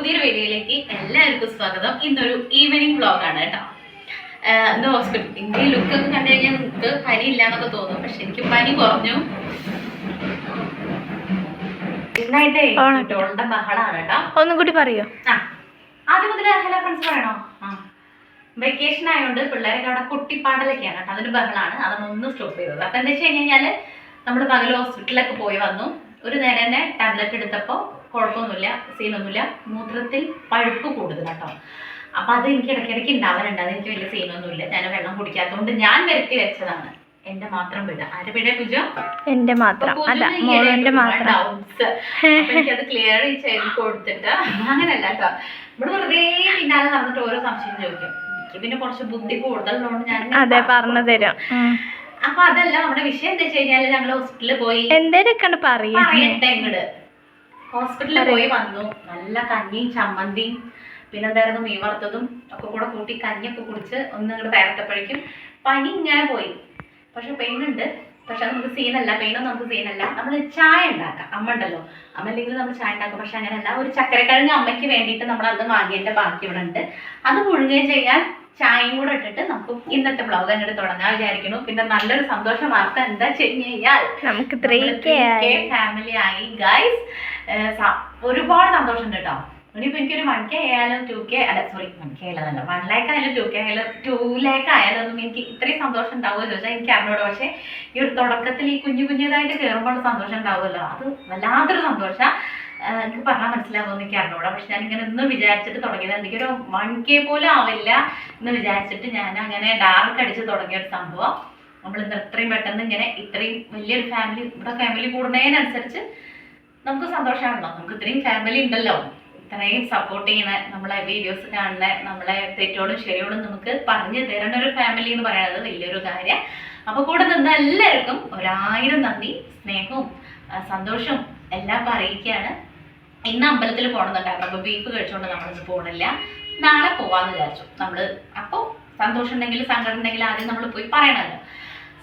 പുതിയൊരു വീഡിയോയിലേക്ക് എല്ലാവർക്കും സ്വാഗതം. ഇന്നൊരു ഈവനിങ് വ്ളോഗ് ആണ് കേട്ടോ. ഇന്ന് ഹോസ്പിറ്റൽ ഇന്ത്യ ലുക്ക് ഒക്കെ കണ്ടു കഴിഞ്ഞാൽ നിങ്ങൾക്ക് പനി ഇല്ല എന്നൊക്കെ തോന്നും. പക്ഷെ എനിക്ക് പനി കുറഞ്ഞു. ഇന്നായിട്ടേ ആണോ? കുട്ടികളുടെ ബഹളാണ് കേട്ടോ. ഒന്നും കൂടി പറയോ? ആദ്യം മുതൽ ഹലോ ഫ്രണ്ട്സ് പറയണോ? വെക്കേഷൻ ആയതുകൊണ്ട് പിള്ളേരൊക്കെ അവിടെ കുട്ടിപ്പാടലൊക്കെയാണ് കേട്ടോ. അതിന് ബഹളാണ്. അതൊന്നും സ്റ്റോപ്പ് ചെയ്തത്. അപ്പം എന്താ വെച്ച് കഴിഞ്ഞ് കഴിഞ്ഞാൽ നമ്മൾ പകൽ ഹോസ്പിറ്റലിലൊക്കെ പോയി വന്നു. ഒരു നേരം തന്നെ ടാബ്ലറ്റ് എടുത്തപ്പോൾ കുഴപ്പമൊന്നുമില്ല സീനൊന്നുമില്ല മൂത്രത്തിൽ പഴുപ്പ് കൂടുതൽ കേട്ടോ അപ്പം അത് എനിക്ക് ഇടയ്ക്കിടയ്ക്ക് ഉണ്ടാവാറുണ്ട് അത് എനിക്ക് വലിയ സീനൊന്നുമില്ല ഞാൻ വെള്ളം കുടിക്കാത്തതുകൊണ്ട് ഞാൻ വരുത്തി വെച്ചതാണ്. എന്റെ മാത്രം പിഴ ആരുടെ പിഴ പൂജ? എന്റെ മാത്രം. അല്ല മാത്രം. എനിക്കത് ക്ലിയർ ചെയ്ത് കൊടുത്തിട്ട് അങ്ങനല്ല കേട്ടോ ഇവിടെ വെറുതെ പിന്നാലെ നടന്നിട്ട് ഓരോ സംശയം ചോദിക്കും. എനിക്ക് പിന്നെ കുറച്ച് ബുദ്ധി കൂടുതലുള്ളതുകൊണ്ട് ഞാൻ അതെ പറഞ്ഞു തരും. അപ്പൊ അതല്ല നമ്മുടെ വിഷയം എന്താ കഴിഞ്ഞാൽ ഞങ്ങൾ ഹോസ്പിറ്റലിൽ പോയി എന്തേലൊക്കെയാണ് പറയും പറയട്ടെ ഇങ്ങട്. ഹോസ്പിറ്റലിൽ പോയി വന്നു. നല്ല കഞ്ഞിയും ചമ്മന്തിയും പിന്നെ എന്തായിരുന്നു മീൻ വറുത്തതും ഒക്കെ കൂടെ കൂട്ടി കഞ്ഞിയൊക്കെ കുടിച്ച് ഒന്ന് ഇങ്ങോട്ട് വരട്ടപ്പോഴേക്കും പനി ഇങ്ങനെ പോയി. പക്ഷെ പെയിൻ ഉണ്ട്. പക്ഷെ അത് നമുക്ക് സീനല്ല പെയിനൊന്നും നമുക്ക് സീനല്ല നമ്മൾ ചായ ഉണ്ടാക്കാം. അമ്മ ഉണ്ടല്ലോ. അമ്മ അല്ലെങ്കിൽ നമ്മൾ ചായ ഉണ്ടാക്കും. പക്ഷെ അങ്ങനെയല്ല. ഒരു ചക്കരക്കിഴങ്ങ് അമ്മയ്ക്ക് വേണ്ടിയിട്ട് നമ്മൾ അത് വാങ്ങിയതിന്റെ ബാക്കി ഇവിടെ ഉണ്ട്. അത് മുഴുകുകയും ചെയ്യാൻ ചായയും കൂടെ ഇട്ടിട്ട് നമുക്ക് ഇന്നത്തെ ബ്ലോഗ് അങ്ങോട്ട് തുടങ്ങാൻ വിചാരിക്കുന്നു. പിന്നെ നല്ലൊരു സന്തോഷ വാർത്ത എന്താ വെച്ച് കഴിഞ്ഞാൽ നമുക്ക് ഫാമിലി ആയി. ഗൈസ് ഒരുപാട് സന്തോഷമുണ്ട് കേട്ടോ. ഇനിയിപ്പോ എനിക്കൊരു വൺ കെ ആയാലും ടു കെ അല്ല സോറി വൺ കെ അല്ല വൺ ലാക്ക് ആയാലും ടു കെ ആയാലും ടു ലാക്ക് ആയാലും ഒന്നും എനിക്ക് ഇത്രയും സന്തോഷം ഉണ്ടാവുമോ ചോദിച്ചാൽ എനിക്ക് അറിഞ്ഞോട്. പക്ഷെ ഈ ഒരു തുടക്കത്തിൽ ഈ കുഞ്ഞു കുഞ്ഞതായിട്ട് കയറുമ്പോൾ സന്തോഷം ഉണ്ടാവുമല്ലോ. അത് വല്ലാത്തൊരു സന്തോഷം. എനിക്ക് പറഞ്ഞാൽ മനസ്സിലാവുമെന്ന് എനിക്ക് അറിഞ്ഞൂടാ പക്ഷെ ഞാൻ ഇങ്ങനെ ഒന്നും വിചാരിച്ചിട്ട് തുടങ്ങിയത്. എനിക്കൊരു വൺ കെ പോലും ആവില്ല എന്ന് വിചാരിച്ചിട്ട് ഞാൻ അങ്ങനെ ഡാർക്ക് അടിച്ച് തുടങ്ങിയ ഒരു സംഭവം. നമ്മൾ ഇന്ന് ഇത്രയും പെട്ടെന്ന് ഇങ്ങനെ ഇത്രയും വലിയൊരു ഫാമിലി ഇവിടെ ഫാമിലി കൂടുന്നതിനനുസരിച്ച് നമുക്ക് സന്തോഷമാണല്ലോ നമുക്ക് ഇത്രയും ഫാമിലി ഉണ്ടല്ലോ. ഇത്രയും സപ്പോർട്ട് ചെയ്യണ നമ്മളെ വീഡിയോസ് കാണുന്ന നമ്മളെ തെറ്റോടും ശരിയോടും നമുക്ക് പറഞ്ഞു തരുന്ന ഒരു ഫാമിലി എന്ന് പറയുന്നത് വലിയൊരു കാര്യം. അപ്പോൾ കൂടെ നിന്ന് എല്ലാവർക്കും ഒരായിരം നന്ദി സ്നേഹവും സന്തോഷവും എല്ലാം അറിയിക്കുകയാണ്. ഇന്ന് അമ്പലത്തിൽ പോകണമെന്നുണ്ടായിരുന്നു. അപ്പോൾ ബീഫ് കഴിച്ചുകൊണ്ട് നമ്മളിന്ന് പോകണില്ല നാളെ പോവാന്ന് വിചാരിച്ചു നമ്മൾ അപ്പോൾ സന്തോഷം ഉണ്ടെങ്കിൽ സങ്കടം ഉണ്ടെങ്കിൽ ആദ്യം നമ്മൾ പോയി പറയണമല്ലോ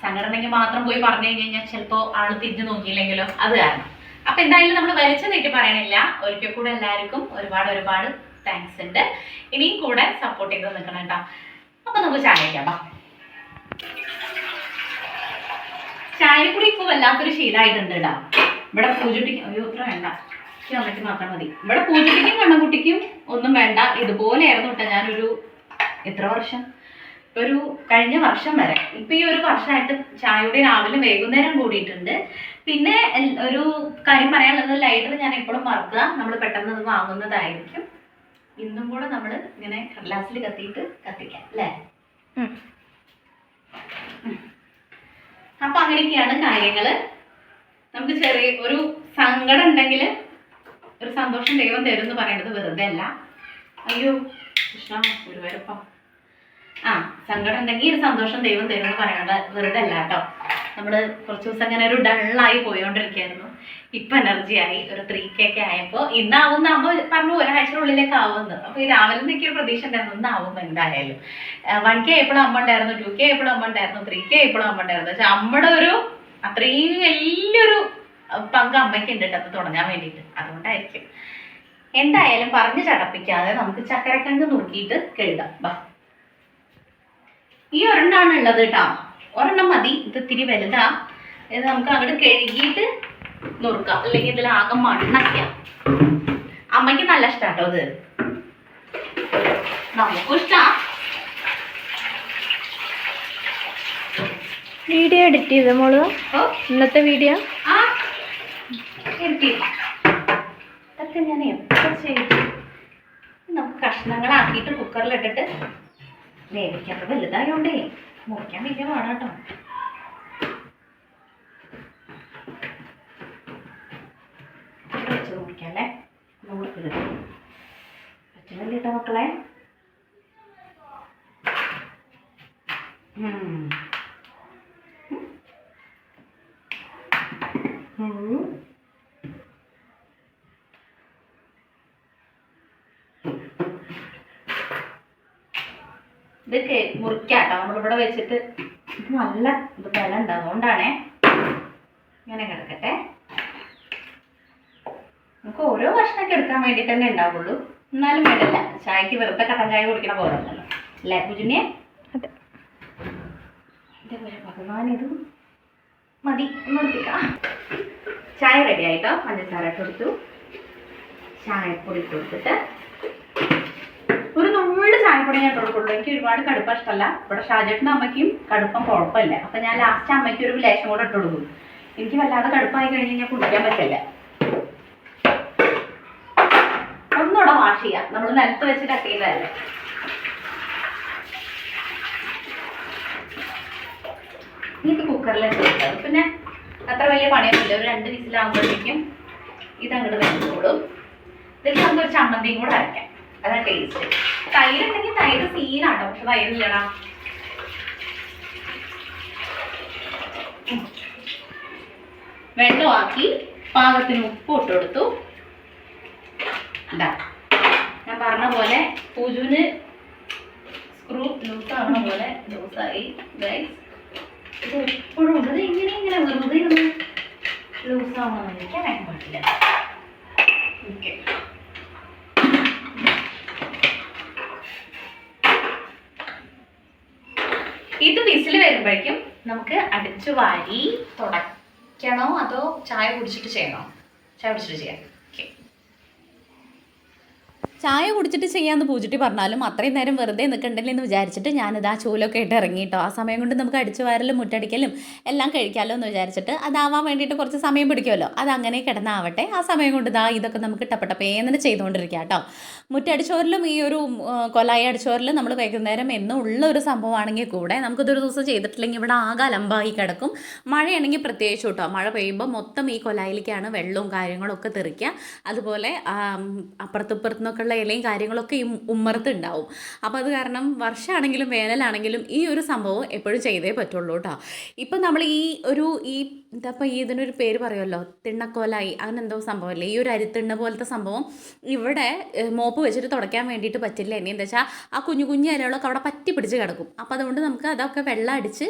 സങ്കടം ഉണ്ടെങ്കിൽ മാത്രം പോയി പറഞ്ഞു കഴിഞ്ഞ് കഴിഞ്ഞാൽ ചിലപ്പോൾ ആൾ തിരിഞ്ഞു നോക്കിയില്ലെങ്കിലോ? അത് കാരണം. അപ്പൊ എന്തായാലും നമ്മൾ വലിച്ചു നീട്ടി പറയണില്ല. ഒരിക്കൽ കൂടെ എല്ലാവർക്കും ഒരുപാട് ഒരുപാട് താങ്ക്സ് ഉണ്ട്. ഇനിയും കൂടെ സപ്പോർട്ട് ചെയ്ത് നിൽക്കണം കേട്ടോ. അപ്പൊ നമുക്ക് ചായ വയ്ക്കാം ബാ. ചായ കൂടി ഇപ്പൊ വല്ലാത്തൊരു ശീലമായിട്ടുണ്ട് കേട്ടോ. ഇവിടെ പൂജ അയ്യോ ഇത്ര വേണ്ട. അമ്മയ്ക്ക് മാത്രം മതി. ഇവിടെ പൂജുട്ടിക്കും കണ്ണൻകുട്ടിക്കും ഒന്നും വേണ്ട. ഇതുപോലെയായിരുന്നു കേട്ടോ ഞാനൊരു എത്ര വർഷം? ഒരു കഴിഞ്ഞ വർഷം വരെ. ഇപ്പൊ ഈ ഒരു വർഷമായിട്ട് ചായയുടെ രാവിലെ വൈകുന്നേരം കൂടിയിട്ടുണ്ട്. പിന്നെ ഒരു കാര്യം പറയാനുള്ളത് ലൈറ്റർ ഞാൻ എപ്പോഴും മറക്കുക. നമ്മൾ പെട്ടെന്ന് അത് വാങ്ങുന്നതായിരിക്കും. ഇന്നും കൂടെ നമ്മൾ ഇങ്ങനെ കടലാസിൽ കത്തിയിട്ട് കത്തിക്കാം അല്ലേ. അപ്പൊ അങ്ങനെയൊക്കെയാണ് കാര്യങ്ങൾ. നമുക്ക് ചെറിയ ഒരു സങ്കടം ഉണ്ടെങ്കിൽ ഒരു സന്തോഷം ദൈവം തരും എന്ന് പറയുന്നത് വെറുതെ അല്ല. അയ്യോ കൃഷ്ണ ഗുരുവായൂരപ്പ. ആ സങ്കടം ഉണ്ടെങ്കിൽ ഒരു സന്തോഷം ദൈവം തരും എന്ന് പറയുന്നത് വെറുതെ അല്ല കേട്ടോ. നമ്മൾ കുറച്ച് ദിവസം അങ്ങനെ ഒരു ഡള്ളായി പോയോണ്ടിരിക്കുകയായിരുന്നു. ഇപ്പൊ എനർജി ആയി. ഒരു ത്രീ കെ ഒക്കെ ആയപ്പോൾ ഇന്നാവും അമ്മ പറഞ്ഞു ഒരാഴ്ചയുള്ളിലേക്ക് ആവുമെന്ന്. അപ്പൊ ഈ രാവിലെ നിൽക്കിയ പ്രതീക്ഷ ഉണ്ടായിരുന്നു ഇന്നാവും എന്തായാലും. വൺ കെ എപ്പോഴും അമ്മ ഉണ്ടായിരുന്നു ടു കെ എപ്പോഴും അമ്മ ഉണ്ടായിരുന്നു ത്രീ കെ എപ്പോഴും അമ്മ ഉണ്ടായിരുന്നു. പക്ഷെ അമ്മയുടെ ഒരു അത്രയും വലിയൊരു പങ്ക് അമ്മയ്ക്ക് ഉണ്ട് കേട്ടോ തുടങ്ങാൻ വേണ്ടിയിട്ട്. അതുകൊണ്ടായിരിക്കും. എന്തായാലും പറഞ്ഞു ചടപ്പിക്കാതെ നമുക്ക് ചക്കരക്കങ്ക് നോക്കിയിട്ട് കഴുകാം ബാ ഈ ഒരെണ്ണമാണ് ഉള്ളത് കേട്ടോ. ഒരെണ്ണം മതി. ഇത് ഇത്തിരി വലുതാ. ഇത് നമുക്ക് അങ്ങോട്ട് കഴുകിയിട്ട് നുറുക്കാം. അല്ലെങ്കിൽ ഇതിൽ ആകെ മണ്ണൊക്കെയാ. അമ്മയ്ക്ക് നല്ല ഇഷ്ടാട്ടോ ഇത്. നമുക്കും ഇഷ്ടാ. വീഡിയോ എഡിറ്റ് ചെയ്ത മോൾ. ഇന്നത്തെ വീഡിയോ. ആ. ഇതൊക്കെ ഞാൻ എപ്പോൾ ചെയ്തു? നമുക്ക് കഷ്ണങ്ങളാക്കിയിട്ട് കുക്കറിലിട്ടിട്ട് വേവിക്കാത്ത വലുതായോണ്ടേ മുറിക്കാൻ വലിയ പാടാട്ടോ. വെച്ച് മുറിക്കാം അല്ലേ? മുറിക്കരുത് പറ്റുന്നില്ല കേട്ടോ മക്കളെ. ഇത് മുറിക്കാട്ടോ. നമ്മളിവിടെ വെച്ചിട്ട് ഇത് നല്ല ഇത് വില ഉണ്ട്. അതുകൊണ്ടാണേ ഇങ്ങനെ കിടക്കട്ടെ. നമുക്ക് ഓരോ ഭക്ഷണമൊക്കെ എടുക്കാൻ വേണ്ടിയിട്ട് തന്നെ ഉണ്ടാവുള്ളൂ. എന്നാലും വേണ്ടല്ല. ചായക്ക് വെറുതെ കട്ടൻ ചായ കുടിക്കണ പോലെ ഉണ്ടല്ലോ. അല്ലേ കുജുനിയെ ഭഗവാൻ ഇത് മതി. നിർത്തിക്കാം ചായ റെഡി ആയിട്ടോ? പഞ്ചസാര ഇട്ട് കൊടുത്തു. ചായപ്പൊടി ഇട്ട് കൊടുത്തിട്ട്. ഒരു നുള്ളു ചായപ്പൊടി ഞാൻ കൊടുക്കുള്ളൂ. എനിക്ക് ഒരുപാട് കടുപ്പം ഇഷ്ടമല്ല. ഇവിടെ ഷാജേട്ടന്റെ അമ്മയ്ക്കും കടുപ്പം കുഴപ്പമില്ല. അപ്പൊ ഞാൻ ലാസ്റ്റ് അമ്മയ്ക്ക് ഒരു ലേശം കൂടെ ഇട്ട് കൊടുക്കും. എനിക്ക് വല്ലാതെ കടുപ്പമായി കഴിഞ്ഞ് കഴിഞ്ഞാൽ കുടിക്കാൻ പറ്റില്ല. ഒന്നുകൂടെ വാഷ് ചെയ്യാം. നമ്മൾ നിലത്ത് വെച്ച് കട്ട് ചെയ്തതല്ലേ ഇത് കുക്കറിലേക്ക് പിന്നെ അത്ര വലിയ പണിയൊന്നുമില്ല. ഒരു രണ്ട് വിസിലാകുമ്പോഴത്തേക്കും ഇത് അങ്ങോട്ട് വെച്ചോളും ഇതിൽ നമുക്കൊരു ചമ്മന്തിയും കൂടെ അരയ്ക്കാം അതാണ് ടേസ്റ്റ് തൈര് ഉണ്ടെങ്കിൽ തൈര് സീനാട്ടോ പക്ഷെ തൈരില്ലടാ. വെള്ളമാക്കി പാകത്തിന് ഉപ്പ് ഇട്ട് കൊടുത്തു. എന്താ ഞാൻ പറഞ്ഞ പോലെ പൂജുവിന് സ്ക്രൂ ലൂസ് ആവണ പോലെ ലൂസായി ഗൈസ് ഇത് എപ്പോഴും ഉണ്ട്. അത് ഇങ്ങനെ ഇങ്ങനെ വെറുതെ ഇരുന്ന് ലൂസാവണം എനിക്ക് അറിയാൻ പാടില്ല ഓക്കെ. ഇത് വിസിൽ വരുമ്പോഴേക്കും നമുക്ക് അടിച്ചു വാരി തുടയ്ക്കണോ? അതോ ചായ കുടിച്ചിട്ട് ചെയ്യണോ? ചായ കുടിച്ചിട്ട് ചെയ്യാം. ചായ കുടിച്ചിട്ട് ചെയ്യാമെന്ന് പൂജിട്ടി പറഞ്ഞാലും അത്രയും നേരം വെറുതെ നിൽക്കണ്ടല്ലോ എന്ന് വിചാരിച്ചിട്ട് ഞാനിത് ആ ചൂലൊക്കെ ഇട്ട് ഇറങ്ങിയിട്ടോ ആ സമയം കൊണ്ട് നമുക്ക് അടിച്ചു വാരലും മുറ്റടിക്കലും എല്ലാം കഴിക്കാമല്ലോ എന്ന് വിചാരിച്ചിട്ട് അതാവാൻ വേണ്ടിയിട്ട് കുറച്ച് സമയം പിടിക്കുമല്ലോ. അത് അങ്ങനെ കിടന്നാവട്ടെ. ആ സമയം കൊണ്ട് ഇതാ ഇതൊക്കെ നമുക്ക് ടപ്പട്ടപ്പേന്നെ ചെയ്തുകൊണ്ടിരിക്കുക കേട്ടോ. മുറ്റടിച്ചോറിലും ഈ ഒരു കൊലായി അടിച്ചോറിലും നമ്മൾ വൈകുന്നേരം എന്നും ഉള്ള ഒരു സംഭവമാണെങ്കിൽ കൂടെ നമുക്കിതൊരു ദിവസം ചെയ്തിട്ടില്ലെങ്കിൽ ഇവിടെ ആകെ അലമ്പായി കിടക്കും. മഴയാണെങ്കിൽ പ്രത്യേകിച്ച് കേട്ടോ. മഴ പെയ്യുമ്പോൾ മൊത്തം ഈ കൊലായിലേക്കാണ് വെള്ളവും കാര്യങ്ങളും ഒക്കെ തെറിക്കുക. അതുപോലെ അപ്പുറത്തുപ്പുറത്തുനിന്നൊക്കെയുള്ള ഇലയും കാര്യങ്ങളൊക്കെ ഈ ഉമ്മറത്ത് ഉണ്ടാവും. അപ്പോൾ അത് കാരണം വർഷമാണെങ്കിലും വേനലാണെങ്കിലും ഈ ഒരു സംഭവം എപ്പോഴും ചെയ്തേ പറ്റുള്ളൂ കേട്ടോ. ഇപ്പം നമ്മൾ ഈ ഒരു ഈ എന്താ ഇപ്പോൾ ഈ ഇതിനൊരു പേര് പറയുമല്ലോ തിണ്ണക്കോലായി. അങ്ങനെ എന്തോ സംഭവമല്ലേ? ഈ ഒരു അരിത്തിണ്ണ പോലത്തെ സംഭവം ഇവിടെ മോപ്പ് വെച്ചിട്ട് തുടയ്ക്കാൻ വേണ്ടിയിട്ട് പറ്റില്ല. ഇനി എന്താ വെച്ചാൽ ആ കുഞ്ഞു കുഞ്ഞു ഇലകളൊക്കെ അവിടെ പറ്റി പിടിച്ച് കിടക്കും. അപ്പോൾ അതുകൊണ്ട് നമുക്ക് അതൊക്കെ വെള്ളം അടിച്ച്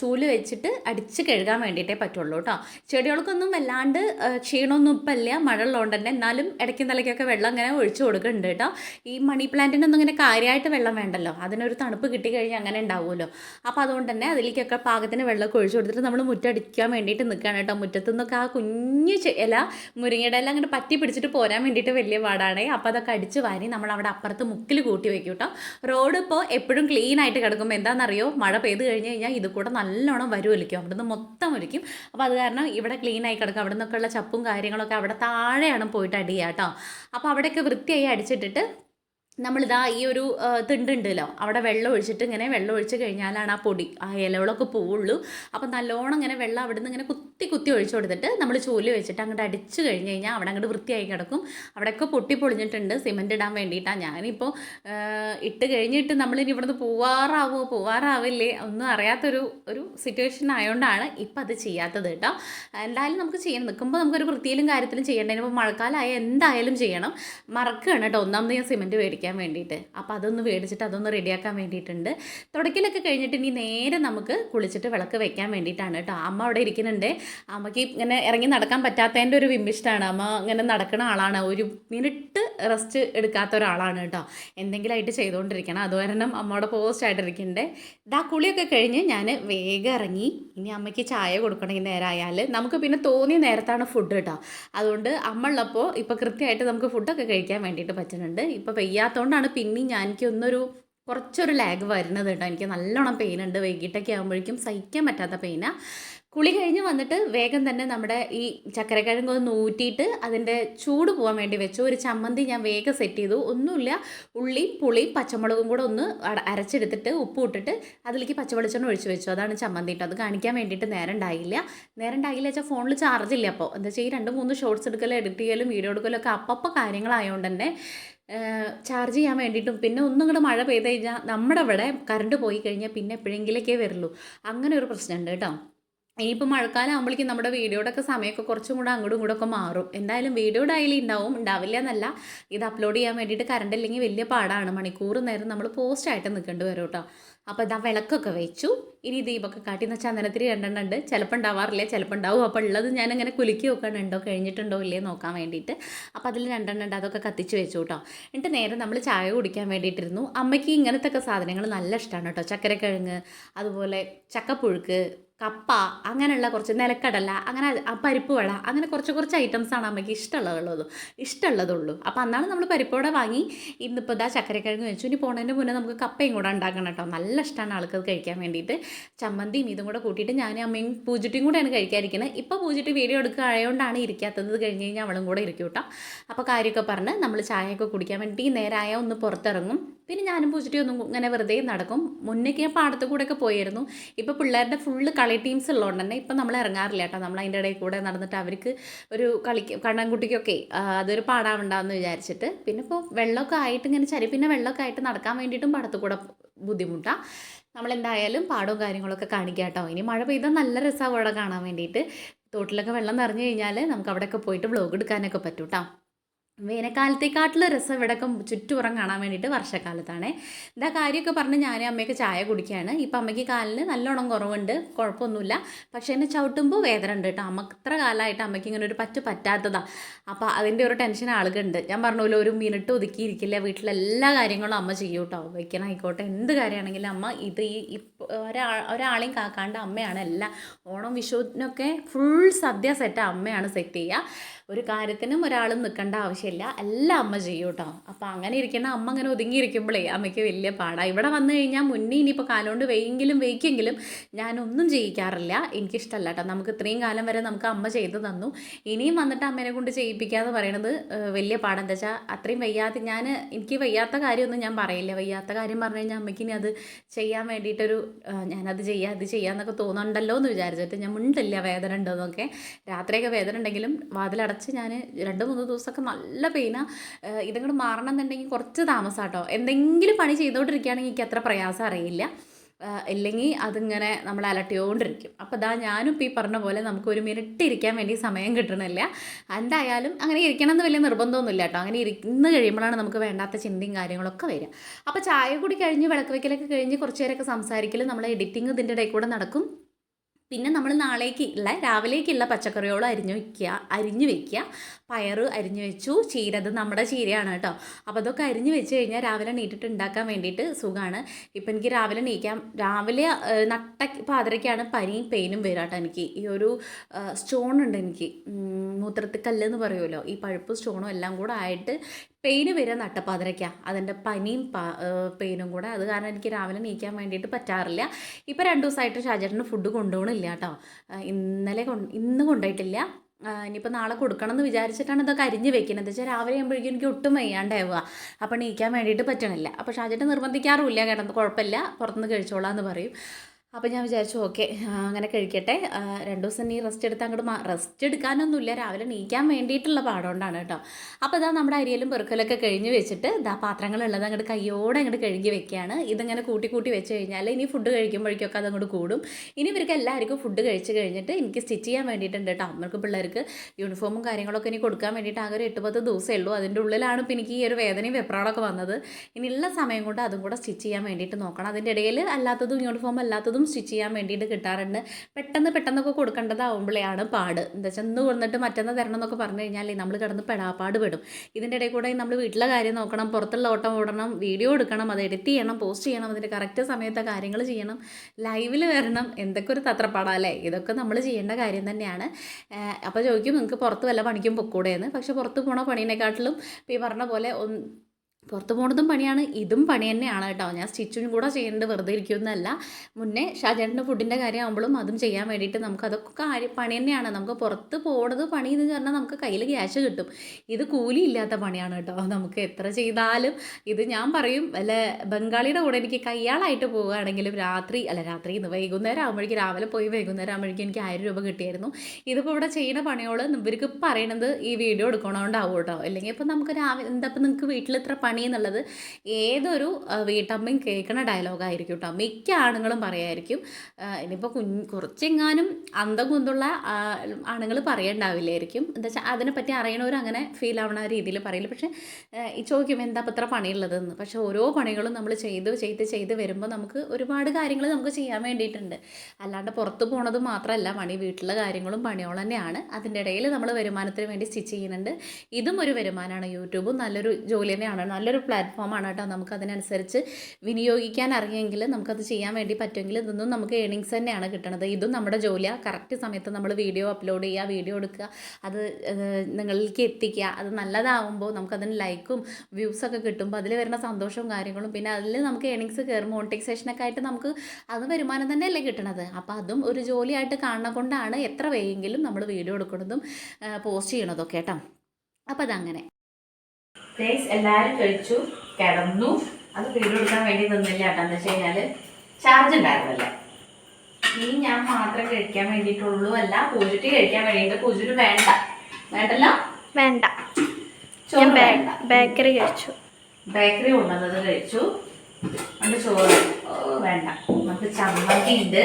ചൂൽ വെച്ചിട്ട് അടിച്ച് കഴുകാൻ വേണ്ടിയിട്ടേ പറ്റുള്ളൂ കേട്ടോ. ചെടികൾക്കൊന്നും വല്ലാണ്ട് ക്ഷീണമൊന്നും ഇപ്പം ഇല്ല. മഴ ഉള്ളതുകൊണ്ട് തന്നെ എന്നാലും ഇടയ്ക്കും തലയ്ക്കൊക്കെ വെള്ളം ഇങ്ങനെ ഒഴിച്ചു കൊടുക്കുന്നുണ്ട് കേട്ടോ. ഈ മണി പ്ലാന്റിനൊന്നും ഇങ്ങനെ കാര്യമായിട്ട് വെള്ളം വേണ്ടല്ലോ. അതിനൊരു തണുപ്പ് കിട്ടിക്കഴിഞ്ഞാൽ അങ്ങനെ ഉണ്ടാവുമല്ലോ. അപ്പോൾ അതുകൊണ്ട് തന്നെ അതിലേക്കൊക്കെ പാകത്തിന് വെള്ളമൊക്കെ ഒഴിച്ചു കൊടുത്തിട്ട് നമ്മൾ മുറ്റടിക്കാൻ വേണ്ടിയിട്ട് നിൽക്കുകയാണ് കേട്ടോ. മുറ്റത്തു നിന്നൊക്കെ ആ കുഞ്ഞു ഇല മുരിങ്ങയുടെ എല്ലാം അങ്ങോട്ട് പറ്റി പിടിച്ചിട്ട് പോരാൻ വേണ്ടിയിട്ട് വലിയ പാടാണ്. അപ്പോൾ അതൊക്കെ അടിച്ച് വാരി നമ്മൾ അവിടെ അപ്പുറത്ത് മുക്കിൽ കൂട്ടി വെക്കും കേട്ടോ. റോഡ് ഇപ്പോൾ എപ്പോഴും ക്ലീൻ ആയിട്ട് കിടക്കുമ്പോൾ എന്താണെന്നറിയോ? മഴ പെയ്ത് കഴിഞ്ഞ് കഴിഞ്ഞാൽ ഇത് കൂടെ നല്ലോണം വരും ഒലിക്കും. അവിടുന്ന് മൊത്തം ഒലിക്കും. അപ്പോൾ അത് കാരണം ഇവിടെ ക്ലീൻ ആയി കിടക്കും. അവിടെ നിന്നൊക്കെയുള്ള ചപ്പും കാര്യങ്ങളൊക്കെ അവിടെ താഴെയാണ് പോയിട്ട് അടിയുക കേട്ടോ. അപ്പോൾ അവിടെയൊക്കെ വൃത്തിയായി അടിച്ചിട്ടിട്ട് നമ്മളിതാ ഈ ഒരു തിണ്ടുണ്ടല്ലോ. അവിടെ വെള്ളം ഒഴിച്ചിട്ട് ഇങ്ങനെ വെള്ളം ഒഴിച്ച് കഴിഞ്ഞാലാണ് ആ പൊടി ആ ഇലകളൊക്കെ പോവുള്ളൂ. അപ്പം നല്ലോണം ഇങ്ങനെ വെള്ളം അവിടെ നിന്ന് ഇങ്ങനെ കുത്തി കുത്തി ഒഴിച്ചു കൊടുത്തിട്ട് നമ്മൾ ചൂൽ വെച്ചിട്ട് അങ്ങോട്ട് അടിച്ച് കഴിഞ്ഞ് കഴിഞ്ഞാൽ അവിടെ അങ്ങോട്ട് വൃത്തിയായി കിടക്കും. അവിടെയൊക്കെ പൊട്ടി പൊളിഞ്ഞിട്ടുണ്ട്. സിമെന്റ് ഇടാൻ വേണ്ടിയിട്ടാണ് ഞാനിപ്പോൾ ഇട്ട് കഴിഞ്ഞിട്ട് നമ്മളിനി ഇവിടുന്ന് പോവാറാവോ? പോവാറാവില്ലേ? ഒന്നും അറിയാത്തൊരു ഒരു സിറ്റുവേഷൻ ആയതുകൊണ്ടാണ് ഇപ്പം അത് ചെയ്യാത്തത് കേട്ടോ. എന്തായാലും നമുക്ക് ചെയ്യണം നിൽക്കുമ്പോൾ നമുക്കൊരു വൃത്തിയിലും കാര്യത്തിലും ചെയ്യേണ്ടതിന് ഇപ്പോൾ മഴക്കാലമായ എന്തായാലും ചെയ്യണം. മറക്കുകയാണ് കേട്ടോ. ഒന്നാമത് ഞാൻ സിമെന്റ് മേടിക്കാൻ വേണ്ടിയിട്ട്. അപ്പോൾ അതൊന്ന് മേടിച്ചിട്ട് അതൊന്ന് റെഡിയാക്കാൻ വേണ്ടിയിട്ടുണ്ട്. തുടക്കിലൊക്കെ കഴിഞ്ഞിട്ട് ഇനി നേരെ നമുക്ക് കുളിച്ചിട്ട് വിളക്ക് വെക്കാൻ വേണ്ടിയിട്ടാണ് കേട്ടോ. അമ്മ അവിടെ ഇരിക്കുന്നുണ്ട്. അമ്മയ്ക്ക് ഇങ്ങനെ ഇറങ്ങി നടക്കാൻ പറ്റാത്തതിന്റെ ഒരു വിമ്മിഷ്ടമാണ് അമ്മ ഇങ്ങനെ നടക്കുന്ന ആളാണ്. ഒരു മിനിറ്റ് റെസ്റ്റ് എടുക്കാത്ത ഒരാളാണ് കേട്ടോ. എന്തെങ്കിലുമായിട്ട് ചെയ്തുകൊണ്ടിരിക്കണം അത് കാരണം അമ്മയുടെ പോസ്റ്റ് ആയിട്ടിരിക്കുന്നുണ്ട് ഇതാ കുളിയൊക്കെ കഴിഞ്ഞ് ഞാൻ വേഗം ഇറങ്ങി. ഇനി അമ്മയ്ക്ക് ചായ കൊടുക്കണമെങ്കിൽ നേരമായാൽ നമുക്ക് പിന്നെ തോന്നിയ നേരത്താണ് ഫുഡ് കേട്ടോ. അതുകൊണ്ട് അമ്മ ഉള്ളപ്പോൾ ഇപ്പോൾ കൃത്യമായിട്ട് നമുക്ക് ഫുഡൊക്കെ കഴിക്കാൻ വേണ്ടിയിട്ട് പറ്റുന്നുണ്ട്. ഇപ്പോൾ പെയ്യാത്തതുകൊണ്ടാണ് പിന്നെയും ഞാൻ എനിക്ക് എനിക്കൊന്നൊരു കുറച്ചൊരു ലാഗ് വരുന്നത് കേട്ടോ. എനിക്ക് നല്ലോണം പെയിൻ ഉണ്ട്. വൈകിട്ടൊക്കെ ആകുമ്പോഴേക്കും സഹിക്കാൻ പറ്റാത്ത പെയിനാണ് കുളി കഴിഞ്ഞ് വന്നിട്ട് വേഗം തന്നെ നമ്മുടെ ഈ ചക്കരക്കിഴങ്ങ് ഒന്ന് ഊറ്റിയിട്ട് അതിന്റെ ചൂട് പോകാൻ വേണ്ടി വെച്ചു. ഒരു ചമ്മന്തി ഞാൻ വേഗം സെറ്റ് ചെയ്തു. ഒന്നുമില്ല ഉള്ളിയും പുളിയും പച്ചമുളകും കൂടെ ഒന്ന് അരച്ചെടുത്തിട്ട് ഉപ്പ് ഇട്ടിട്ട് അതിലേക്ക് പച്ചവെളിച്ചെണ്ണ ഒഴിച്ച് വെച്ചു. അതാണ് ചമ്മന്തി അത് കാണിക്കാൻ വേണ്ടിയിട്ട് നേരം ഉണ്ടായില്ല. നേരം ഉണ്ടായില്ല വെച്ചാൽ ഫോണിൽ ചാർജ് ഇല്ല അപ്പോൾ എന്താ വെച്ചാൽ ഈ രണ്ട് മൂന്ന് ഷോർട്സ് എടുക്കലും എഡിറ്റ് ചെയ്യലും വീഡിയോ എടുക്കലും ഒക്കെ അപ്പപ്പോൾ കാര്യങ്ങളായതുകൊണ്ട് തന്നെ ചാർജ് ചെയ്യാൻ വേണ്ടിയിട്ടും പിന്നെ ഒന്നും കൂടെ മഴ പെയ്ത് കഴിഞ്ഞാൽ നമ്മുടെ അവിടെ കറണ്ട് പോയി കഴിഞ്ഞാൽ പിന്നെ എപ്പോഴെങ്കിലൊക്കെ വരുള്ളൂ. അങ്ങനെ ഒരു പ്രശ്നമുണ്ട് കേട്ടോ. ഇനിയിപ്പോൾ മഴക്കാലം ആകുമ്പോഴേക്കും നമ്മുടെ വീഡിയോയുടെ ഒക്കെ സമയമൊക്കെ കുറച്ചും കൂടെ അങ്ങോട്ടും ഒക്കെ മാറും. എന്തായാലും വീഡിയോ ഡയലി ഉണ്ടാവും ഉണ്ടാവില്ല എന്നല്ല. ഇത് അപ്ലോഡ് ചെയ്യാൻ വേണ്ടിയിട്ട് കറണ്ട് ഇല്ലെങ്കിൽ വലിയ പാടാണ്. മണിക്കൂർ നേരം നമ്മൾ പോസ്റ്റായിട്ട് നിൽക്കേണ്ടി വരും കേട്ടോ. അപ്പോൾ ഇതാ വിളക്കൊക്കെ വെച്ചു. ഇനി ദീപൊക്കെ കാട്ടി. എന്ന് ചന്ദനത്തിരി രണ്ടെണ്ണം ഉണ്ട്. ചിലപ്പോൾ ഉണ്ടാവാറില്ല? ചിലപ്പോൾ ഉണ്ടാവും. അപ്പോൾ ഉള്ളത് ഞാനിങ്ങനെ കുലുക്കി നോക്കണം ഉണ്ടോ? കഴിഞ്ഞിട്ടുണ്ടോ? ഇല്ലേ നോക്കാൻ വേണ്ടിയിട്ട്. അപ്പോൾ അതിൽ രണ്ടെണ്ണം ഉണ്ട്. അതൊക്കെ കത്തിച്ച് വെച്ചു കേട്ടോ എന്നിട്ട് നേരെ നമ്മൾ ചായ കുടിക്കാൻ വേണ്ടിയിട്ടിരുന്നു. അമ്മയ്ക്ക് ഇങ്ങനത്തെ ഒക്കെ സാധനങ്ങൾ നല്ല ഇഷ്ടമാണ് കേട്ടോ ചക്കരക്കിഴങ്ങ് അതുപോലെ ചക്കപ്പുഴുക്ക് കപ്പ അങ്ങനെയുള്ള കുറച്ച് നിലക്കടല അങ്ങനെ പരിപ്പ് വട അങ്ങനെ കുറച്ച് കുറച്ച് ഐറ്റംസാണ് അമ്മയ്ക്ക് ഇഷ്ടമുള്ളത് ഇഷ്ടമുള്ളതുള്ളൂ. അപ്പോൾ അന്നാണ് നമ്മൾ പരിപ്പ് വട വാങ്ങി ഇന്നിപ്പോൾ ഇതാ ചക്കരക്കിഴങ്ങ് വെച്ചു. ഇനി പോണതിന് മുന്നേ നമുക്ക് കപ്പയും കൂടെ ഉണ്ടാക്കണം കേട്ടോ നല്ല ഇഷ്ടമാണ് ആൾക്കത് കഴിക്കാൻ വേണ്ടിയിട്ട്. ചമ്മന്തിയും ഇതും കൂടെ കൂട്ടിയിട്ട് ഞാനും അമ്മയും പൂജിട്ടിയും കൂടെയാണ് കഴിക്കാതിരിക്കുന്നത് ഇപ്പോൾ പൂജിട്ട് വീഡിയോ എടുക്കുക ആയതുകൊണ്ടാണ് ഇരിക്കാത്തത് കഴിഞ്ഞ് കഴിഞ്ഞാൽ അവളും കൂടെ ഇരിക്കും കേട്ടോ അപ്പോൾ കാര്യമൊക്കെ പറഞ്ഞ് നമ്മൾ ചായയൊക്കെ കുടിക്കാൻ വേണ്ടി നേരായ ഒന്ന് പുറത്തിറങ്ങും. പിന്നെ ഞാനും പൂജിട്ടി ഒന്നും ഇങ്ങനെ വെറുതെ നടക്കും. മുന്നേക്ക് ഞാൻ പാടത്ത് കൂടെയൊക്കെ പോയിരുന്നു. ഇപ്പോൾ പിള്ളേരുടെ ഫുള്ള് കളി ടീംസ് ഉള്ളതുകൊണ്ട് തന്നെ ഇപ്പം നമ്മൾ ഇറങ്ങാറില്ല കേട്ടോ. നമ്മൾ അതിന്റെ ഇടയിൽ കൂടെ നടന്നിട്ട് അവർക്ക് ഒരു കളിക്ക് കണ്ണൻകുട്ടിക്കൊക്കെ അതൊരു പാടാവുണ്ടാവെന്ന് വിചാരിച്ചിട്ട്. പിന്നെ ഇപ്പോൾ വെള്ളമൊക്കെ ആയിട്ട് ഇങ്ങനെ ചരി പിന്നെ വെള്ളമൊക്കെ ആയിട്ട് നടക്കാൻ വേണ്ടിയിട്ടും പാടത്ത് കൂടെ ബുദ്ധിമുട്ടാണ് നമ്മളെന്തായാലും പാടവും കാര്യങ്ങളൊക്കെ കാണിക്കാം കേട്ടോ. ഇനി മഴ പെയ്താൽ നല്ല രസമാണ് അവിടെ കാണാൻ വേണ്ടിയിട്ട്. തോട്ടിലൊക്കെ വെള്ളം നിറഞ്ഞു കഴിഞ്ഞാൽ നമുക്ക് അവിടെയൊക്കെ പോയിട്ട് വ്ലോഗ് എടുക്കാനൊക്കെ പറ്റും കേട്ടോ വേനൽക്കാലത്തേക്കാട്ടിൽ രസം ഇവിടെയൊക്കെ ചുറ്റുപുറം കാണാൻ വേണ്ടിയിട്ട് വർഷക്കാലത്താണ്. ഇതാ കാര്യമൊക്കെ പറഞ്ഞ് ഞാൻ അമ്മയൊക്കെ ചായ കുടിക്കുകയാണ് ഇപ്പം അമ്മയ്ക്ക് കാലിന് നല്ലോണം കുറവുണ്ട് കുഴപ്പമൊന്നുമില്ല. പക്ഷേ എന്നെ ചവിട്ടുമ്പോൾ വേദന ഉണ്ട് കേട്ടോ. അമ്മയ്ക്ക് ഇത്ര കാലമായിട്ട് അമ്മയ്ക്ക് ഇങ്ങനെ ഒരു പറ്റ് പറ്റാത്തതാണ് അപ്പോൾ അതിന്റെ ഒരു ടെൻഷൻ ആളുകളുണ്ട്. ഞാൻ പറഞ്ഞ പോലെ ഒരു മിനിറ്റ് ഒതുക്കിയിരിക്കില്ല. വീട്ടിലെ എല്ലാ കാര്യങ്ങളും അമ്മ ചെയ്യും കേട്ടോ. വയ്ക്കണായിക്കോട്ടെ എന്ത് കാര്യമാണെങ്കിലും അമ്മ ഇത് ഈ ഒരാ ഒരാളെയും കാക്കാണ്ട് അമ്മയാണ് എല്ലാം ഓണം വിഷുവിനൊക്കെ ഫുൾ സദ്യ സെറ്റ് അമ്മയാണ് സെറ്റ് ചെയ്യുക. ഒരു കാര്യത്തിനും ഒരാളും നിൽക്കേണ്ട ആവശ്യമില്ല എല്ലാം അമ്മ ചെയ്യും കേട്ടോ അപ്പോൾ അങ്ങനെ ഇരിക്കുന്ന അമ്മ അങ്ങനെ ഒതുങ്ങിയിരിക്കുമ്പോഴേ അമ്മയ്ക്ക് വലിയ പാടാണ് ഇവിടെ വന്നു കഴിഞ്ഞാൽ മുന്നേ ഇനിയിപ്പോൾ കാലുകൊണ്ട് വെയ്യെങ്കിലും വെയ്ക്കെങ്കിലും ഞാനൊന്നും ചെയ്യിക്കാറില്ല. എനിക്കിഷ്ടമല്ല കേട്ടോ നമുക്ക് ഇത്രയും കാലം വരെ നമുക്ക് അമ്മ ചെയ്തു തന്നു. ഇനിയും വന്നിട്ട് അമ്മേനെ കൊണ്ട് ചെയ്യിപ്പിക്കുക എന്ന് പറയണത് വലിയ പാടം. എന്താ വെച്ചാൽ അത്രയും വയ്യാത്ത ഞാൻ എനിക്ക് വയ്യാത്ത കാര്യമൊന്നും ഞാൻ പറയില്ല. വയ്യാത്ത കാര്യം പറഞ്ഞു കഴിഞ്ഞാൽ അമ്മയ്ക്ക് ഇനി അത് ചെയ്യാൻ വേണ്ടിയിട്ടൊരു ഞാനത് ചെയ്യാം അത് ചെയ്യാമെന്നൊക്കെ തോന്നുന്നുണ്ടല്ലോ എന്ന് വിചാരിച്ചിട്ട് ഞാൻ മിണ്ടില്ല വേദന ഉണ്ടോ എന്നൊക്കെ രാത്രിയൊക്കെ വേദന ഉണ്ടെങ്കിലും വാതിലടച്ച് ഞാൻ രണ്ട് മൂന്ന് ദിവസമൊക്കെ നല്ല പെയിനാ ഇതങ്ങോട്ട് മാറണം എന്നുണ്ടെങ്കിൽ കുറച്ച് താമസം കേട്ടോ എന്തെങ്കിലും പണി ചെയ്തുകൊണ്ടിരിക്കുകയാണെങ്കിൽ എനിക്ക് അത്ര പ്രയാസം അറിയില്ല. ഇല്ലെങ്കിൽ അതിങ്ങനെ നമ്മൾ അലട്ടിയോണ്ടിരിക്കും. അപ്പോൾ ഇതാ ഞാനും ഇപ്പോൾ ഈ പറഞ്ഞ പോലെ നമുക്ക് ഒരു മിനിറ്റ് ഇരിക്കാൻ വേണ്ടി സമയം കിട്ടണില്ല. എന്തായാലും അങ്ങനെ ഇരിക്കണം എന്ന് വലിയ നിർബന്ധമൊന്നുമില്ല കേട്ടോ. അങ്ങനെ ഇരുന്ന് കഴിയുമ്പോഴാണ് നമുക്ക് വേണ്ടാത്ത ചിന്തയും കാര്യങ്ങളൊക്കെ വരിക. അപ്പോൾ ചായ കൂടി കഴിഞ്ഞ് വിളക്ക് വയ്ക്കലൊക്കെ കഴിഞ്ഞ് കുറച്ച് നേരമൊക്കെ സംസാരിക്കലും നമ്മൾ എഡിറ്റിംഗ് ഇതിന്റെ ഇടയിൽ കൂടെ നടക്കും. പിന്നെ നമ്മൾ നാളേക്ക് ഉള്ള രാവിലേക്കുള്ള പച്ചക്കറിയോളം അരിഞ്ഞു വയ്ക്കുക അരിഞ്ഞു വെക്കുക പയറ് അരിഞ്ഞു വെച്ചു ചീര അത് നമ്മുടെ ചീരയാണ് കേട്ടോ. അപ്പോൾ അതൊക്കെ അരിഞ്ഞു വെച്ച് കഴിഞ്ഞാൽ രാവിലെ നീട്ടിട്ട് ഉണ്ടാക്കാൻ വേണ്ടിയിട്ട് സുഖമാണ് ഇപ്പം എനിക്ക് രാവിലെ നീക്കാം രാവിലെ നട്ട പാതിരയ്ക്കാണ് പനിയും പെയിനും വരിക കേട്ടോ എനിക്ക്. ഈ ഒരു സ്റ്റോൺ ഉണ്ട് എനിക്ക്. മൂത്രത്തിൽ മൂത്രത്തിക്കല്ല് എന്ന് പറയുമല്ലോ ഈ പഴുപ്പ് സ്റ്റോണും എല്ലാം കൂടെ ആയിട്ട് പെയിന് വരിക നട്ടപ്പാതിരയ്ക്കാണ് അതിന്റെ പനിയും പെയിനും കൂടെ. അത് കാരണം എനിക്ക് രാവിലെ നീക്കാൻ വേണ്ടിയിട്ട് പറ്റാറില്ല. ഇപ്പോൾ രണ്ട് ദിവസമായിട്ട് ഷാജേട്ടന് ഫുഡ് കൊണ്ടുപോകണില്ല കേട്ടോ. ഇന്നലെ കൊണ്ട് ഇന്ന് കൊണ്ടുപോയിട്ടില്ല. ഇനിയിപ്പോൾ നാളെ കൊടുക്കണം എന്ന് വിചാരിച്ചിട്ടാണ് ഇതൊക്കെ അരിഞ്ഞ് വെക്കുന്നത് വെച്ചാൽ രാവിലെ ആകുമ്പോഴേക്കും എനിക്ക് ഒട്ടും വയ്യാണ്ടാവുക. അപ്പോൾ നീക്കാൻ വേണ്ടിയിട്ട് പറ്റണില്ല. അപ്പോൾ ഷാജേട്ടൻ നിർബന്ധിക്കാറുമില്ല. കേട്ടോ കുഴപ്പമില്ല. പുറത്തുനിന്ന് കഴിച്ചോളാം എന്ന് പറയും. അപ്പോൾ ഞാൻ വിചാരിച്ചു ഓക്കെ അങ്ങനെ കഴിക്കട്ടെ. രണ്ട് ദിവസം നീ റെസ്റ്റ് എടുത്ത് അങ്ങോട്ട് റെസ്റ്റ് എടുക്കാനൊന്നുമില്ല. രാവിലെ നീക്കാൻ വേണ്ടിയിട്ടുള്ള പാടുകൊണ്ടാണ് കേട്ടോ. അപ്പോൾ ഇതാ നമ്മുടെ അരിയലും പെറുക്കലൊക്കെ കഴിഞ്ഞ് വെച്ചിട്ട് ഇതാ പാത്രങ്ങളുള്ളത് അങ്ങോട്ട് കയ്യോടെ അങ്ങോട്ട് കഴുകി വെക്കുകയാണ്. ഇതിങ്ങനെ കൂട്ടി കൂട്ടി വെച്ച് കഴിഞ്ഞാൽ ഇനി ഫുഡ് കഴിക്കുമ്പോഴേക്കൊക്കെ അതങ്ങോട്ട് കൂടും. ഇനി ഇവർക്ക് എല്ലാവർക്കും ഫുഡ് കഴിച്ച് കഴിഞ്ഞിട്ട് എനിക്ക് സ്റ്റിച്ച് ചെയ്യാൻ വേണ്ടിയിട്ടുണ്ട് കേട്ടോ. അമ്മയ്ക്ക് പിള്ളേർക്ക് യൂണിഫോമും കാര്യങ്ങളൊക്കെ ഇനി കൊടുക്കാൻ വേണ്ടിയിട്ട് ആകെ ഒരു എട്ട് പത്ത് ദിവസമേ ഉള്ളൂ. അതിന്റെ ഉള്ളിലാണ് ഇപ്പോൾ എനിക്ക് ഈ ഒരു വേദനയും വെപ്രാളൊക്കെ വന്നത്. ഇനിയുള്ള സമയം കൊണ്ട് അതും കൂടെ സ്റ്റിച്ച് ചെയ്യാൻ വേണ്ടിയിട്ട് നോക്കണം. അതിന്റെ ഇടയിൽ അല്ലാത്തതും യൂണിഫോം അല്ലാത്തതും സ്റ്റിച്ച് ചെയ്യാൻ വേണ്ടിയിട്ട് കിട്ടാറുണ്ട്. പെട്ടെന്ന് പെട്ടെന്നൊക്കെ കൊടുക്കേണ്ടതാവുമ്പോഴാണ് പാട്. എന്താ വെച്ചാൽ ഇന്ന് കൊടുത്തിട്ട് മറ്റന്ന് തരണം എന്നൊക്കെ പറഞ്ഞു കഴിഞ്ഞാൽ നമ്മൾ കിടന്ന് പെടാപ്പാട് പെടും. ഇതിന്റെ ഇടയിൽ കൂടെ നമ്മൾ വീട്ടിലെ കാര്യം നോക്കണം പുറത്തുള്ള ഓട്ടം ഓടണം വീഡിയോ എടുക്കണം അത് എഡിറ്റ് ചെയ്യണം പോസ്റ്റ് ചെയ്യണം അതിന്റെ കറക്റ്റ് സമയത്തെ കാര്യങ്ങൾ ചെയ്യണം ലൈവിൽ വരണം എന്തൊക്കെ ഒരു തത്രപ്പാടല്ലേ ഇതൊക്കെ നമ്മൾ ചെയ്യേണ്ട കാര്യം തന്നെയാണ്. അപ്പോൾ ചോദിക്കും നിങ്ങൾക്ക് പുറത്ത് വല്ല പണിക്കും പൊക്കൂടെയെന്ന് പക്ഷേ പുറത്ത് പോണ പണീനെക്കാട്ടിലും ഈ പറഞ്ഞ പോലെ പുറത്ത് പോകുന്നതും പണിയാണ് ഇതും പണി തന്നെയാണ് കേട്ടോ. ഞാൻ സ്റ്റിച്ചും കൂടെ ചെയ്യേണ്ടത് വെറുതെ ഇരിക്കുമെന്നല്ല മുന്നേ ഷാജേട്ടന്റെ ഫുഡിന്റെ കാര്യമാകുമ്പോഴും അതും ചെയ്യാൻ വേണ്ടിയിട്ട് നമുക്ക് അതൊക്കെ കാര്യം പണി തന്നെയാണ്. നമുക്ക് പുറത്ത് പോണത് പണി എന്ന് പറഞ്ഞാൽ നമുക്ക് കയ്യിൽ ക്യാഷ് കിട്ടും. ഇത് കൂലി ഇല്ലാത്ത പണിയാണ് കേട്ടോ. നമുക്ക് എത്ര ചെയ്താലും ഇത് ഞാൻ പറയും അല്ല ബംഗാളിയുടെ കൂടെ എനിക്ക് കയ്യാളായിട്ട് പോവുകയാണെങ്കിലും രാത്രി അല്ല രാത്രി ഇന്ന് വൈകുന്നേരം ആകുമ്പോഴേക്കും രാവിലെ പോയി വൈകുന്നേരം ആകുമ്പോഴേക്കും എനിക്ക് ആയിരം രൂപ കിട്ടിയായിരുന്നു. ഇതിപ്പോൾ ഇവിടെ ചെയ്യുന്ന പണിയോട് ഇവർക്ക് പറയണത് ഈ വീഡിയോ എടുക്കണോണ്ടാവും കേട്ടോ. അല്ലെങ്കിൽ ഇപ്പോൾ നമുക്ക് രാവിലെ എന്താ ഇപ്പം നിങ്ങൾക്ക് വീട്ടിൽ ഇത്ര പണി പണി എന്നുള്ളത് ഏതൊരു വീട്ടമ്മയും കേൾക്കുന്ന ഡയലോഗായിരിക്കും കേട്ടോ മിക്ക ആണുങ്ങളും പറയായിരിക്കും. ഇനിയിപ്പോൾ കുഞ്ഞ് കുറച്ചെങ്ങാനും അന്തം കുന്തുള്ള ആണുങ്ങൾ പറയണ്ടാവില്ലായിരിക്കും. എന്താ വെച്ചാൽ അതിനെപ്പറ്റി അറിയണവർ അങ്ങനെ ഫീൽ ആവണ രീതിയിൽ പറയില്ല. പക്ഷേ ഈ ചോദിക്കും എന്താ ഇത്ര പണിയുള്ളതെന്ന്. പക്ഷേ ഓരോ പണികളും നമ്മൾ ചെയ്ത് ചെയ്ത് ചെയ്ത് വരുമ്പോൾ നമുക്ക് ഒരുപാട് കാര്യങ്ങൾ നമുക്ക് ചെയ്യാൻ വേണ്ടിയിട്ടുണ്ട്. അല്ലാണ്ട് പുറത്ത് പോണത് മാത്രമല്ല പണി വീട്ടിലെ കാര്യങ്ങളും പണിയോളം തന്നെയാണ്. അതിന്റെ ഇടയിൽ നമ്മൾ വരുമാനത്തിന് വേണ്ടി സ്റ്റിച്ച് ചെയ്യുന്നുണ്ട്. ഇതും ഒരു വരുമാനമാണ് യൂട്യൂബും നല്ലൊരു ജോലി തന്നെയാണ്. നല്ലൊരു പ്ലാറ്റ്ഫോമാണ് കേട്ടോ. നമുക്ക് അതിനനുസരിച്ച് വിനിയോഗിക്കാൻ അറിയുമെങ്കിൽ നമുക്കത് ചെയ്യാൻ വേണ്ടി പറ്റുമെങ്കിൽ ഇതൊന്നും നമുക്ക് ഏണിങ്സ് തന്നെയാണ് കിട്ടണത്. ഇതും നമ്മുടെ ജോലിയാണ് കറക്റ്റ് സമയത്ത് നമ്മൾ വീഡിയോ അപ്ലോഡ് ചെയ്യുക വീഡിയോ എടുക്കുക. അത് നിങ്ങളിലേക്ക് എത്തിക്കുക. അത് നല്ലതാവുമ്പോൾ നമുക്കതിന് ലൈക്കും വ്യൂസൊക്കെ കിട്ടുമ്പോൾ അതിൽ വരുന്ന സന്തോഷവും കാര്യങ്ങളും പിന്നെ അതിൽ നമുക്ക് ഏണിങ്സ് കയറും. മോണിറ്റൈസേഷനൊക്കെ ആയിട്ട് നമുക്ക് അത് വരുമാനം തന്നെയല്ലേ കിട്ടണത്. അപ്പോൾ അതും ഒരു ജോലിയായിട്ട് കാണുന്ന കൊണ്ടാണ് എത്ര വേയെങ്കിലും നമ്മൾ വീഡിയോ എടുക്കുന്നതും പോസ്റ്റ് ചെയ്യണതൊക്കെ കേട്ടോ. അപ്പോൾ അതങ്ങനെ ഗൈസ് എല്ലാവരും കഴിച്ചു. കിടന്നു. അത് വീട് കൊടുക്കാൻ വേണ്ടി നിന്നില്ല കേട്ടോ. എന്താ വെച്ച് കഴിഞ്ഞാൽ ചാർജ് ഉണ്ടായിരുന്നില്ല. ഈ ഞാൻ മാത്രം കഴിക്കാൻ വേണ്ടിയിട്ടുള്ളൂ അല്ല പൂജുട്ടി കഴിക്കാൻ വേണ്ടിയിട്ട് പൂജുട്ടി വേണ്ട. വേണ്ടല്ലോ? വേണ്ട. ചോറ് ഞാൻ വേണ്ട. ബേക്കറി കഴിച്ചു. ബേക്കറി കൊണ്ടുവന്നത് കഴിച്ചു. നമുക്ക് ചോറ് വേണ്ട. നമുക്ക് ചമ്മന്തി ഉണ്ട്.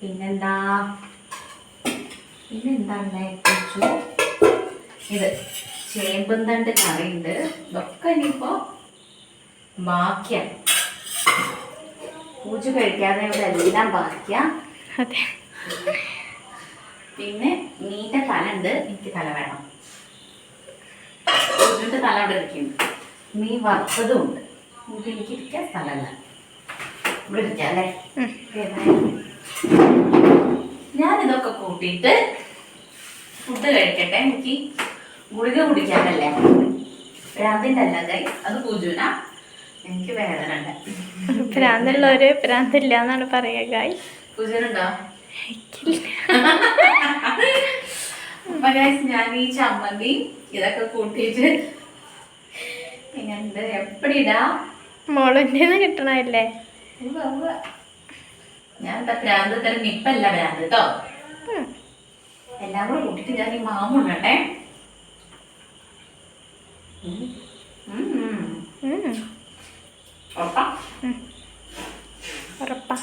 പിന്നെന്താ? പിന്നെന്താ ഉണ്ടായി കഴിച്ചു ഇത്. ചേമ്പും തണ്ട് കറിയുണ്ട്. ഇതൊക്കെ ഇനിയിപ്പോ ബാക്കിയാണ്. പൂജ കഴിക്കാതെ ഇവിടെ എല്ലാം ബാക്കിയാ. അതെ. പിന്നെ നീന്റെ തല ഉണ്ട് എനിക്ക് തല വേണം. പൂജന്റെ തല അവിടെ ഇരിക്കുന്നു നീ വറുത്തതും ഉണ്ട്. ഇത് എനിക്ക് ഇരിക്കാൻ സ്ഥലമല്ല. ഇവിടെ ഇരിക്കാം അല്ലേ? ഞാനിതൊക്കെ കൂട്ടിയിട്ട് ഫുഡ് കഴിക്കട്ടെ എനിക്ക്. ഗുളിക കുടിക്കാനല്ലേ? ഭ്രാന്തിന്റെ അല്ല ഗൈസ് അത് പൂജന എനിക്ക് വേദന ഉണ്ട് ഭ്രാന്തുള്ളവര് ഭ്രാന്തില്ല എന്നാണ് പറയുക ഗൈസ് പൂജനുണ്ടോ അപ്പൊ ഗൈസ് ഞാൻ ഈ ചമ്മന്തി ഇതൊക്കെ കൂട്ടിയിട്ട് എങ്ങനെയുണ്ട് എപ്പടിടാ മോളിന്റെ കിട്ടണല്ലേ. ഞാൻ ഭ്രാന്ത് തരം നിപ്പല്ല ഭ്രാന്ത് കേട്ടോ എല്ലാം കൂടെ കൂട്ടിയിട്ട് ഞാൻ ഈ മാമുണ്ടേ. ഉറപ്പാ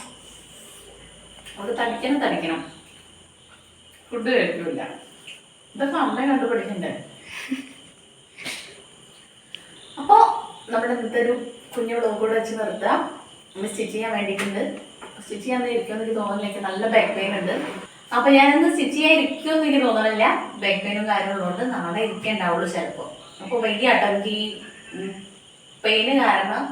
അപ്പോ നമ്മുടെ ഇന്നത്തെ ഒരു കുഞ്ഞു വ്ളോഗ് കൂടെ വെച്ച് നിർത്താം നമ്മൾ സ്റ്റിച്ച് ചെയ്യാൻ വേണ്ടിയിട്ടുണ്ട് സ്റ്റിച്ച് ചെയ്യാൻ ഇരിക്കുമെന്ന് എനിക്ക് തോന്നുന്നില്ല നല്ല ബാക്ക് പെയിൻ ഉണ്ട് അപ്പൊ ഞാനിന്ന് സ്റ്റിച്ച് ചെയ്യാൻ ഇരിക്കുമെന്ന് എനിക്ക് തോന്നണില്ല ബാക്ക് പെയിനും കാര്യങ്ങളുണ്ട് നാളെ ഇരിക്കേണ്ടാവുള്ളൂ ചിലപ്പോൾ അപ്പോൾ വലിയ എനിക്ക് ഈ പെയിന് കാരണം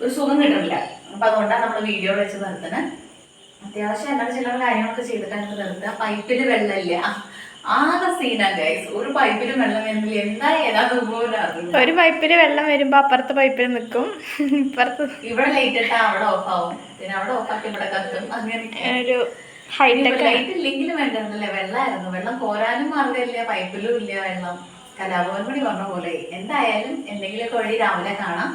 ഒരു സുഖം കിട്ടുന്നില്ല. അപ്പൊ അതുകൊണ്ടാണ് നമ്മൾ വീഡിയോ വെച്ച് നിർത്തുന്നത് അത്യാവശ്യം അല്ലാതെ ചില കാര്യങ്ങളൊക്കെ ചെയ്തിട്ടാണ് എനിക്ക് നിർത്തുക. പൈപ്പിൽ വെള്ളമില്ല. ആകെ സീനാ ഗൈസ് ഒരു പൈപ്പിൽ വെള്ളം വരുന്നില്ല. എന്താ ഏതാ പോലും ഒരു പൈപ്പിൽ വെള്ളം വരുമ്പോ അപ്പുറത്തെ പൈപ്പിൽ നിൽക്കും ഇപ്പുറത്ത് ഇവിടെ ലൈറ്റ് ഇട്ടാ അവിടെ ഓഫ് ആവും. പിന്നെ അവിടെ ഓഫ് ആക്കി ഇവിടെ കത്തും. അങ്ങനെ ഒരു ലൈറ്റ് ഇല്ലെങ്കിലും വേണ്ടിരുന്നില്ല വെള്ളമായിരുന്നു. വെള്ളം പോരാനും മാർഗമില്ല. പൈപ്പിലും ഇല്ല വെള്ളം. കലാഭവൻ പണി പറഞ്ഞ പോലെ എന്തായാലും എന്തെങ്കിലുമൊക്കെ വഴി രാവിലെ കാണാം.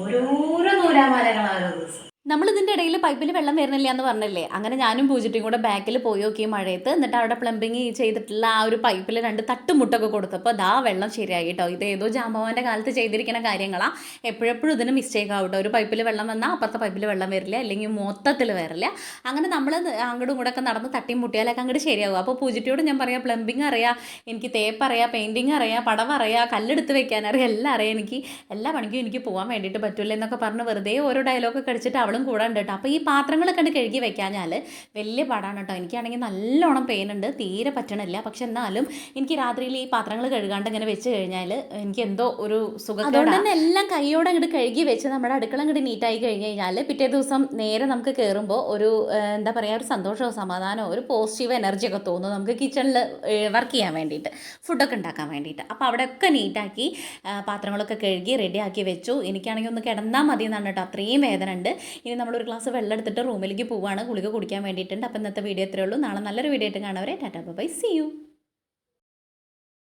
ഓരോരോ നൂലാമാലകളാണ് ഓരോ ദിവസം. നമ്മൾ ഇതിന്റെ ഇടയിൽ പൈപ്പിൽ വെള്ളം വരുന്നില്ല എന്ന് പറഞ്ഞല്ലേ? അങ്ങനെ ഞാനും പൂജിട്ടും കൂടെ ബാക്കിൽ പോയി നോക്കി മഴയത്ത്. എന്നിട്ട് അവിടെ പ്ലംബിങ് ചെയ്തിട്ടുള്ള ആ ഒരു പൈപ്പിൽ രണ്ട് തട്ടുമുട്ടൊക്കെ കൊടുത്തപ്പോൾ ദാ വെള്ളം ശരിയായി കേട്ടോ ഇത് ഏതോ ജാമ്പവാന്റെ കാലത്ത് ചെയ്തിരിക്കുന്ന കാര്യങ്ങളാണ് എപ്പോഴെപ്പോഴും ഇതിന് മിസ്റ്റേക്ക് ആവും കേട്ടോ ഒരു പൈപ്പിൽ വെള്ളം വന്നാൽ അപ്പുറത്തെ പൈപ്പിൽ വെള്ളം വരില്ല അല്ലെങ്കിൽ മൊത്തത്തിൽ വരില്ല. അങ്ങനെ നമ്മൾ അങ്ങോട്ടും കൂടെ ഒക്കെ നടന്ന് തട്ടിയും മുട്ടിയാലൊക്കെ അങ്ങോട്ട് ശരിയാവും. അപ്പോൾ പൂജിറ്റിയോട് ഞാൻ പറയാം പ്ലംബിങ് അറിയാം എനിക്ക് തേപ്പ് അറിയാം പെയിന്റിങ് അറിയാം പടം അറിയാം കല്ലെടുത്ത് വെക്കാൻ അറിയാം എല്ലാം അറിയാം എനിക്ക്. എല്ലാ പണിക്കും എനിക്ക് പോകാൻ വേണ്ടിയിട്ട് പറ്റില്ല? എന്നൊക്കെ പറഞ്ഞ് വെറുതെ ഓരോ ഡയലോഗൊക്കെ അടിച്ചിട്ട് അവളും കൂടെ ഉണ്ട് കേട്ടോ. അപ്പോൾ ഈ പാത്രങ്ങളൊക്കെ കണ്ട് കഴുകി വെക്കാഞ്ഞാൽ വലിയ പാടാണ് കേട്ടോ. എനിക്കാണെങ്കിൽ നല്ലോണം പെയിൻ ഉണ്ട്. തീരെ പറ്റണില്ല. പക്ഷെ എന്നാലും എനിക്ക് രാത്രിയിൽ ഈ പാത്രങ്ങൾ കഴുകാണ്ട് ഇങ്ങനെ വെച്ച് കഴിഞ്ഞാൽ എനിക്ക് എന്തോ ഒരു സുഖം അതുകൊണ്ട് തന്നെ എല്ലാം കൈയോടെ അങ്ങോട്ട് കഴുകി വെച്ച് നമ്മുടെ അടുക്കള അങ്ങോട്ട് നീറ്റായി കഴിഞ്ഞ് കഴിഞ്ഞാൽ പിറ്റേ ദിവസം നേരെ നമുക്ക് കയറുമ്പോൾ ഒരു എന്താ പറയുക ഒരു സന്തോഷമോ സമാധാനമോ ഒരു പോസിറ്റീവ് എനർജി ഒക്കെ തോന്നും. നമുക്ക് കിച്ചണിൽ വർക്ക് ചെയ്യാൻ വേണ്ടിയിട്ട് ഫുഡൊക്കെ ഉണ്ടാക്കാൻ വേണ്ടിയിട്ട്. അപ്പോൾ അവിടെയൊക്കെ നീറ്റാക്കി പാത്രങ്ങളൊക്കെ കഴുകി റെഡിയാക്കി വെച്ചു. എനിക്കാണെങ്കിൽ ഒന്ന് കിടന്നാൽ മതി എന്നാണ് കേട്ടോ. അത്രയും വേദന ഉണ്ട്. ഇനി നമ്മളൊരു ഗ്ലാസ് വെള്ളം എടുത്തിട്ട് റൂമിലേക്ക് പോവുകയാണ് ഗുളിക കുടിക്കാൻ വേണ്ടിയിട്ടുണ്ട്. അപ്പോൾ ഇന്നത്തെ വീഡിയോ ഇത്രയേ ഉള്ളൂ. നാളെ നല്ലൊരു വീഡിയോ ആയിട്ട് കാണാവരെ ടാറ്റാ ബൈ സി യു